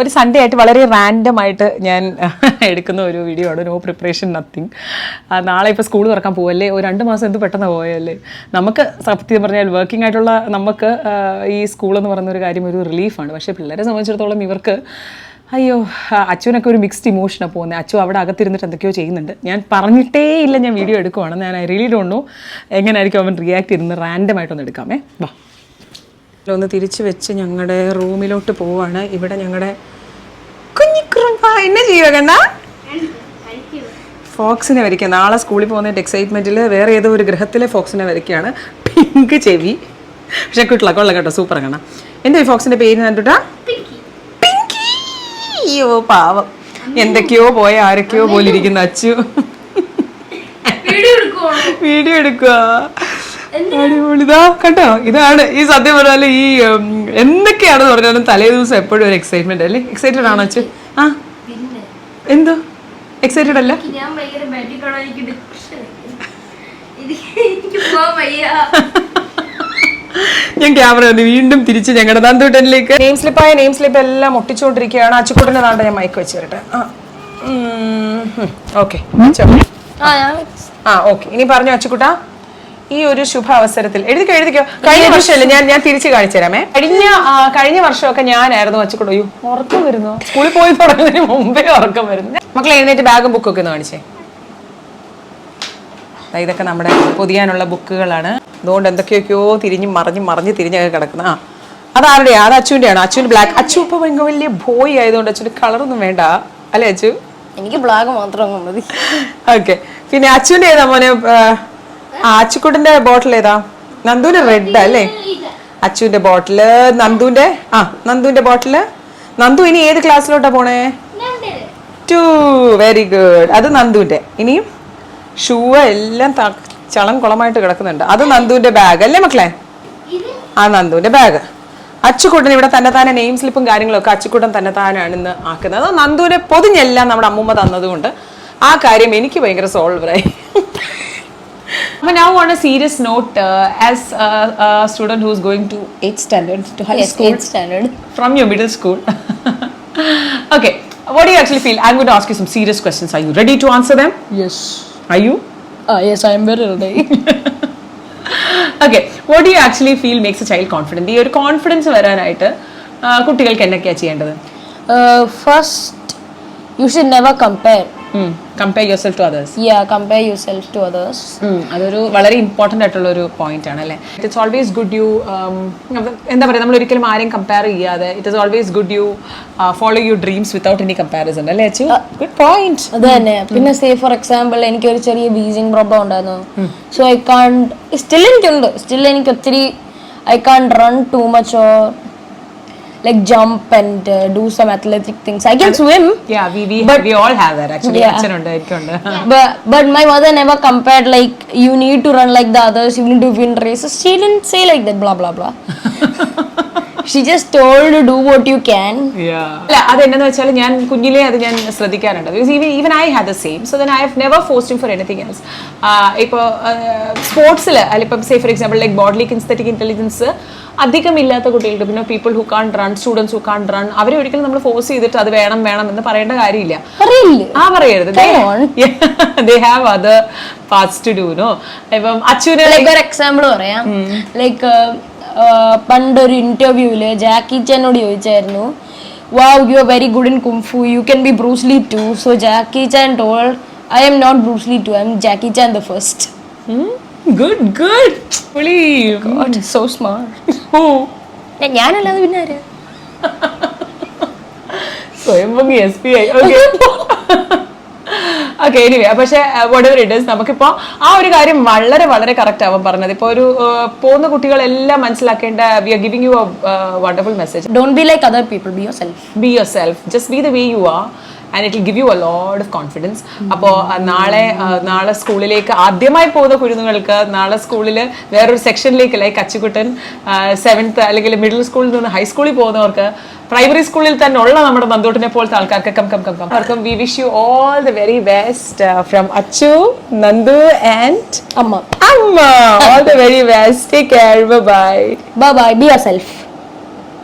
ഒരു സൺഡേ ആയിട്ട് വളരെ റാൻഡം ആയിട്ട് ഞാൻ എടുക്കുന്ന ഒരു വീഡിയോ ആണ്. നോ പ്രിപ്പറേഷൻ നത്തിങ് നാളെ ഇപ്പോൾ സ്കൂൾ തുറക്കാൻ പോവല്ലേ? ഒരു രണ്ട് മാസം എന്ത് പെട്ടെന്ന് പോയല്ലേ? നമുക്ക് സത്യം പറഞ്ഞാൽ വർക്കിംഗ് ആയിട്ടുള്ള നമുക്ക് ഈ സ്കൂൾ എന്ന് പറയുന്ന ഒരു കാര്യം ഒരു റിലീഫാണ് പക്ഷേ പിള്ളേരെ സംബന്ധിച്ചിടത്തോളം ഇവർക്ക് അയ്യോ അച്ഛനൊക്കെ ഒരു മിക്സ്ഡ് ഇമോഷനാണ് പോകുന്നത് അച്ഛൻ അവിടെ അകത്തിരുന്നിട്ട് എന്തൊക്കെയോ ചെയ്യുന്നുണ്ട്. ഞാൻ പറഞ്ഞിട്ടേ ഇല്ല ഞാൻ വീഡിയോ എടുക്കുവാണ്. ഞാൻ ഐ റിയലി ഡോണ്ട് നോ എങ്ങനെയായിരിക്കും അവൻ റിയാക്ട് ചെയ്യുന്നത്. റാൻഡം ആയിട്ടൊന്ന് എടുക്കാമേ. വാ. ഒന്ന് തിരിച്ചു വെച്ച് ഞങ്ങളുടെ റൂമിലോട്ട് പോവാണ്. ഇവിടെ ഞങ്ങളുടെ കുഞ്ഞിക്കുറുമ്പ. എന്നെ കണ്ട ഫോക്സിനെ വരയ്ക്കുക. നാളെ സ്കൂളിൽ പോകുന്നതിന്റെ എക്സൈറ്റ്മെന്റിൽ വേറെ ഏതോ ഒരു ഗ്രഹത്തിലെ ഫോക്സിനെ വരയ്ക്കുകയാണ്. പിങ്ക് ചെവി. പക്ഷെ കിട്ടില്ല കൊള്ള കേട്ടോ. സൂപ്പർ കാണാം എന്റെ ഈ ഫോക്സിന്റെ പേര് കണ്ടിട്ടാ പിങ്കി. അയ്യോ പാവം. എന്തൊക്കെയോ പോയ ആരൊക്കെയോ പോലിരിക്കുന്ന അച്ചു. വീഡിയോ എടുക്കുക അടിപൊളിതാ കേട്ടോ ഇതാണ് ഈ സത്യം പറഞ്ഞാൽ ഈ എന്തൊക്കെയാണെന്ന് പറഞ്ഞാലും തലേ ദിവസം എപ്പോഴും ഒരു എക്സൈറ്റ്മെന്റ് അല്ലേ? എക്സൈറ്റഡ് ആണോ അച്ഛൻ? ആ? എന്തോ? എക്സൈറ്റഡ് അല്ല? ഞാൻ ക്യാമറ വന്നു വീണ്ടും തിരിച്ച് ഞങ്ങളുടെ നന്ദൂട്ടനിലേക്ക്. നെയിം സ്ലിപ്പായ നെയിം സ്ലിപ്പ് എല്ലാം ഒട്ടിച്ചുകൊണ്ടിരിക്കുകയാണ് അച്ചുക്കൂട്ടിന്റെ നാണ്ട ഞാൻ മയക്ക് വെച്ച് തരട്ടെ ആ. ഓക്കെ ആ ഓക്കെ ഇനി പറഞ്ഞു അച്ചുക്കുട്ട? ഈ ഒരു ശുഭ അവസരത്തിൽ എഴുതിക്കോ എഴുതിക്കോ. കഴിഞ്ഞ വർഷമല്ലേ? ഞാൻ ഞാൻ തിരിച്ചു കാണിച്ചു തരാമേ കഴിഞ്ഞ ആ, കഴിഞ്ഞ വർഷമൊക്കെ ഞാനായിരുന്നു അച്ചുക്കുട്ട അയ്യോ ഉറക്കം വരുന്നു. സ്കൂളിൽ പോയി തുടങ്ങുന്നതിന് മുമ്പേ ഉറക്കം വരുന്നു. മക്കളെ എഴുന്നേറ്റ് ബാഗും ബുക്കും ഒക്കെ ഒന്ന് കാണിച്ചേ. ദാ ഇതൊക്കെ നമ്മുടെ പൊതിയാനുള്ള ബുക്കുകളാണ് അതുകൊണ്ട് എന്തൊക്കെയൊക്കെയോ തിരിഞ്ഞ് മറിഞ്ഞ് മറിഞ്ഞ് തിരിഞ്ഞൊക്കെ കിടക്കുന്ന. ആ അതാരുടെയാ അത് അച്ചുവിന്റെ ആണോ അച്ചുവിന് ബ്ലാക്ക് അച്ചു ഇപ്പോൾ ഭയങ്കര വലിയ ബോയ് ആയതുകൊണ്ട് അച്ചുവിന് കളറൊന്നും വേണ്ട. അല്ലേ അച്ചു? എനിക്ക് ബ്ലാക്ക് മാത്രം മതി. ഓക്കെ പിന്നെ അച്ഛന്റെ ഏതാ മോനെ ആ, ആ അച്ചുക്കുട്ടിന്റെ ബോട്ടിൽ ഏതാ? നന്ദുവിന്റെ റെഡ് അല്ലേ? അച്ചുവിന്റെ ബോട്ടിൽ നന്ദുവിന്റെ? ആ നന്ദുവിന്റെ ബോട്ടിൽ നന്ദു ഇനി ഏത് ക്ലാസ്സിലോട്ടാ പോണേ? ടു വെരി ഗുഡ് അത് നന്ദുവിന്റെ. ഇനിയും ഷൂ എല്ലാം ചളം കുളമായിട്ട് കിടക്കുന്നുണ്ട്. അത് നന്ദുവിന്റെ ബാഗ് അല്ലേ മക്കളെ? ആ നന്ദുവിന്റെ ബാഗ് അച്ചുക്കുട്ടൻ ഇവിടെ തന്നെ താനെ നെയിം സ്ലിപ്പും കാര്യങ്ങളൊക്കെ അച്ചുക്കുട്ടൻ തന്നെ താനാണ് ഇന്ന് ആക്കുന്നത് നന്ദുവിനെ പൊതിഞ്ഞെല്ലാം നമ്മുടെ അമ്മൂമ്മ തന്നതുകൊണ്ട് ആ കാര്യം എനിക്ക് ഭയങ്കര സോൾവറായി But now on a serious note, uh, as a, a student who's going to 8th standard to high yes, school standard from your middle school, okay, what do you actually feel? I'm going to ask you some serious questions. Are you ready to answer them? Yes. Are you? Ah yes I'm very ready okay what you actually feel makes a child confident ഈ ഒരു confidence വരാനായിട്ട് ആ, കുട്ടികൾക്ക് എന്തൊക്കെയാണ് ചെയ്യേണ്ടത് first you should never compare compare yourself to others yeah compare yourself to others അതൊരു വളരെ important ആയിട്ടുള്ള ഒരു പോയിന്റ് ആണ് അല്ലേ? ഇറ്റ്സ് ഓൾവേസ് ഗുഡ് യു എന്താ പറയുക നമ്മൾ ഒരിക്കലും ആരെയും കമ്പയർ ചെയ്യാതെ it is always good you follow your dreams without any comparison അല്ലേ അച്ചു? ഗുഡ് പോയിന്റ് അത് തന്നെ. പിന്നെ സേ ഫോർ എക്സാമ്പിൾ എനിക്ക് ഒരു ചെറിയ വീസിംഗ് പ്രോബ്ലം ഉണ്ടായിരുന്നു. സോ ഐ കാൺ സ്റ്റിൽ എനിക്കുണ്ട്. സ്റ്റിൽ എനിക്ക് ഒത്തിരി I can run too much or like uh, do some athletic things. I can and, swim. Yeah, we, we, but, we all have that actually. Yeah. but but my mother never compared like you need to run like the others you need to win races she didn't say like that blah blah blah she just told to do what you can അല്ല അതെന്നു വെച്ചാൽ ഞാൻ കുഞ്ഞിലേ അത് ഞാൻ ശ്രദ്ധിക്കാറുണ്ട് because even even I have the same so then I have never forced for anything else ഇപ്പോൾ സ്പോർട്സിൽ അല്ല ഇപ്പം say for example like bodily kinesthetic intelligence അധികം ഇല്ലാത്ത കുട്ടികൾക്ക് പിന്നെ people who can run students who can run അവരെ ഒരിക്കലും നമ്മൾ ഫോഴ്സ് ചെയ്തിട്ട് അത് വേണം വേണം എന്ന് പറയേണ്ട കാര്യമില്ല. ആ പറയരുത്. They have other parts to do no ഇപ്പം അച്ഛന് ലൈക്ക് ഒരു എക്സാമ്പിൾ പറയാം. ലൈക്ക് പണ്ടൊരു ഇന്റർവ്യൂൽ ജാക്കി ചാനോട് ചോദിച്ചായിരുന്നു wow you are very good in kung fu you can be Bruce Lee too so Jackie Chan told I'm not Bruce Lee too I'm Jackie Chan the first good good so smart oh. ഞാനല്ലാതെ പിന്നെ ആരാ? സ്വയം പൊങ്ങി S P I okay okay anyway പക്ഷേ വട്ട് ever it is നമുക്കിപ്പോൾ ആ ഒരു കാര്യം വളരെ വളരെ കറക്റ്റ് ആവാൻ പറഞ്ഞത്. ഇപ്പോൾ ഒരു uh, പോകുന്ന കുട്ടികളെല്ലാം മനസ്സിലാക്കേണ്ട we are giving you a wonderful message don't be like other people be yourself be yourself just be the way you are and it give you a load of confidence അപ്പോൾ നാളെ നാളെ സ്കൂളിലേക്ക് ആദ്യമായി പോകുന്ന കുരുന്നുകൾക്ക് നാളെ സ്കൂളിൽ വേറൊരു സെക്ഷനിലേക്ക് ലൈക്ക് അച്ചുകുട്ടൻ സെവൻത്ത് അല്ലെങ്കിൽ മിഡിൽ സ്കൂളിൽ നിന്ന് ഹൈസ്കൂളിൽ പോകുന്നവർക്ക് പ്രൈമറി സ്കൂളിൽ തന്നെ ഉള്ള നമ്മുടെ നന്ദോട്ടിനെ പോലത്തെ ആൾക്കാർക്ക് കം കം കം കം അവർക്കും we wish you all the very best from Achu Nandu and അമ്മ. അമ്മ. All the very best take care bye bye bye be yourself